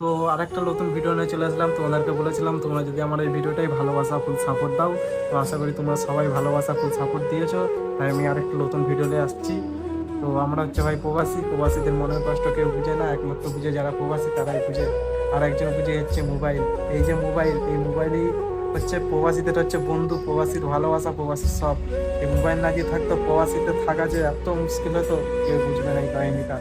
তো আরেকটা নতুন ভিডিও নিয়ে চলে আসলাম। তোমাদেরকে বলেছিলাম, তোমরা যদি আমার এই ভিডিওটাই ভালোবাসা ফুল সাপোর্ট দাও। তো আশা করি তোমরা সবাই ভালোবাসা ফুল সাপোর্ট দিয়েছ। তাই আমি আরেকটা নতুন ভিডিও নিয়ে আসছি। তো আমরা হচ্ছে ভাই প্রবাসী। প্রবাসীদের মনের কষ্ট কেউ বুঝে না। একমাত্র বুঝে যারা প্রবাসী, তারাই বুঝে। আর একজন বুঝে হচ্ছে মোবাইল। এই যে মোবাইল, এই মোবাইলই হচ্ছে প্রবাসীদের হচ্ছে বন্ধু, প্রবাসীর ভালোবাসা, প্রবাসীর সব। এই মোবাইল না যে থাকতো প্রবাসীতে থাকা যে এত মুশকিল হতো, কেউ বুঝবে না এই কাহিনিটা।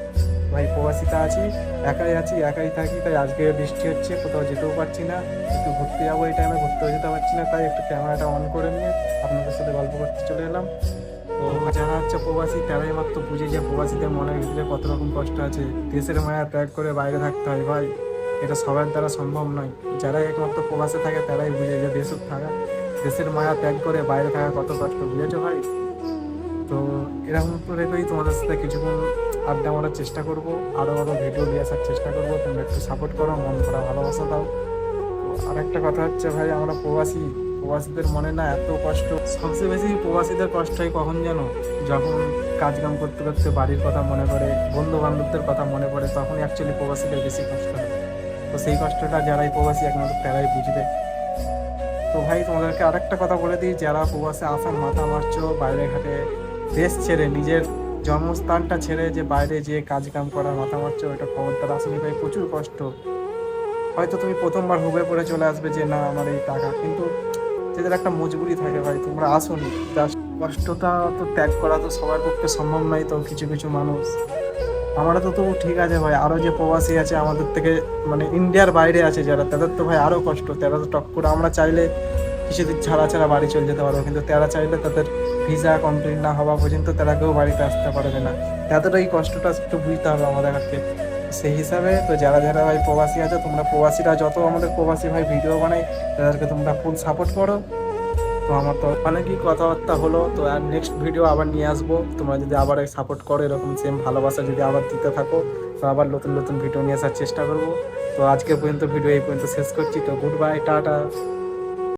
ভাই, প্রবাসীতে আছি, একাই আছি, একাই থাকি, তাই আজকে বৃষ্টি হচ্ছে, কোথাও যেতেও পারছি না। একটু ঘুরতে যাব এই টাইমে ঘুরতেও যেতে পারছি না, তাই একটু ক্যামেরাটা অন করে নিয়ে আপনাদের সাথে গল্প করতে চলে এলাম। তো যারা হচ্ছে প্রবাসী তারাই মাত্র বুঝে যে প্রবাসীদের মনের ভিতরে কত রকম কষ্ট আছে। দেশের মায়া ত্যাগ করে বাইরে থাকতে হয় ভাই। এটা সবার দ্বারা সম্ভব নয়। যারা একমাত্র প্রবাসে থাকে, তারাই বুঝে যে দেশের থাকা, দেশের মায়া ত্যাগ করে বাইরে থাকা কত কষ্ট, বুঝেছ ভাই? তো এরকম করে করেই তোমাদের সাথে কিছুক্ষণ আড্ডা মারার চেষ্টা করব আরও আরও ভিডিও নিয়ে আসার চেষ্টা করব। তোমরা একটু সাপোর্ট করো, মন করা ভালোবাসা দাও। আর একটা কথা হচ্ছে ভাই, আমরা প্রবাসী, প্রবাসীদের মনে না এত কষ্ট। সবচেয়ে বেশি প্রবাসীদের কষ্ট হয় কখন যেন যখন কাজকাম করতে করতে বাড়ির কথা মনে পড়ে বন্ধু বান্ধবদের কথা মনে পড়ে তখন অ্যাকচুয়ালি প্রবাসীদের বেশি কষ্ট হয়। তো সেই কষ্টটা যারাই প্রবাসী একমাত্র তারাই বুঝবে। তো ভাই, তোমাদেরকে আরেকটা কথা বলে দিই, যারা প্রবাসে আসার মাথা মারছো বাইরে ঘাটে দেশ ছেড়ে, নিজের জন্মস্থানটা ছেড়ে যে বাইরে যে কাজ কাম করার মাথা মারছো ওটা খবরদার আসেনি ভাই প্রচুর কষ্ট। হয়তো তুমি প্রথমবার হুবে পড়ে চলে আসবে যে, না, আমার এই টাকা। কিন্তু যাদের একটা মজবুরি থাকে ভাই, তোমরা আসোনি। জাস্ট কষ্টটা তো ত্যাগ করা তো সবার পক্ষে সম্ভব নয় তো, কিছু কিছু মানুষ। আমরা তো তবু ঠিক আছে ভাই, আরও যে প্রবাসী আছে আমাদের থেকে মানে ইন্ডিয়ার বাইরে আছে যারা, তাদের তো ভাই আরও কষ্ট, তারা তো টক করে আমরা চাইলে কিছুদিন ছাড়া ছাড়া বাড়ি চলে যেতে পারব, কিন্তু তারা চাইলে তাদের ভিসা কমপ্লিট না হওয়া পর্যন্ত তারা কেউ বাড়িতে আসতে পারবে না। তাদের এই কষ্টটা একটু বুঝতে হবে আমাদেরকে সেই হিসাবে তো যারা যারা ভাই প্রবাসী আছে, তোমরা প্রবাসীরা যত আমাদের প্রবাসী ভাই ভিডিও বানাই, তাদেরকে তোমরা ফুল সাপোর্ট করো। তো আমার তো অনেকই কথাবার্তা হলো, তো আর নেক্সট ভিডিও আবার নিয়ে আসব। তোমরা যদি আবার সাপোর্ট করো, এরকম সেম ভালোবাসা যদি আবার দিতে থাকো, তো আবার নতুন নতুন ভিডিও নিয়ে আসার চেষ্টা করব। তো আজকে পর্যন্ত ভিডিও এই পর্যন্ত শেষ করছি, তো গুড বাই টাটা।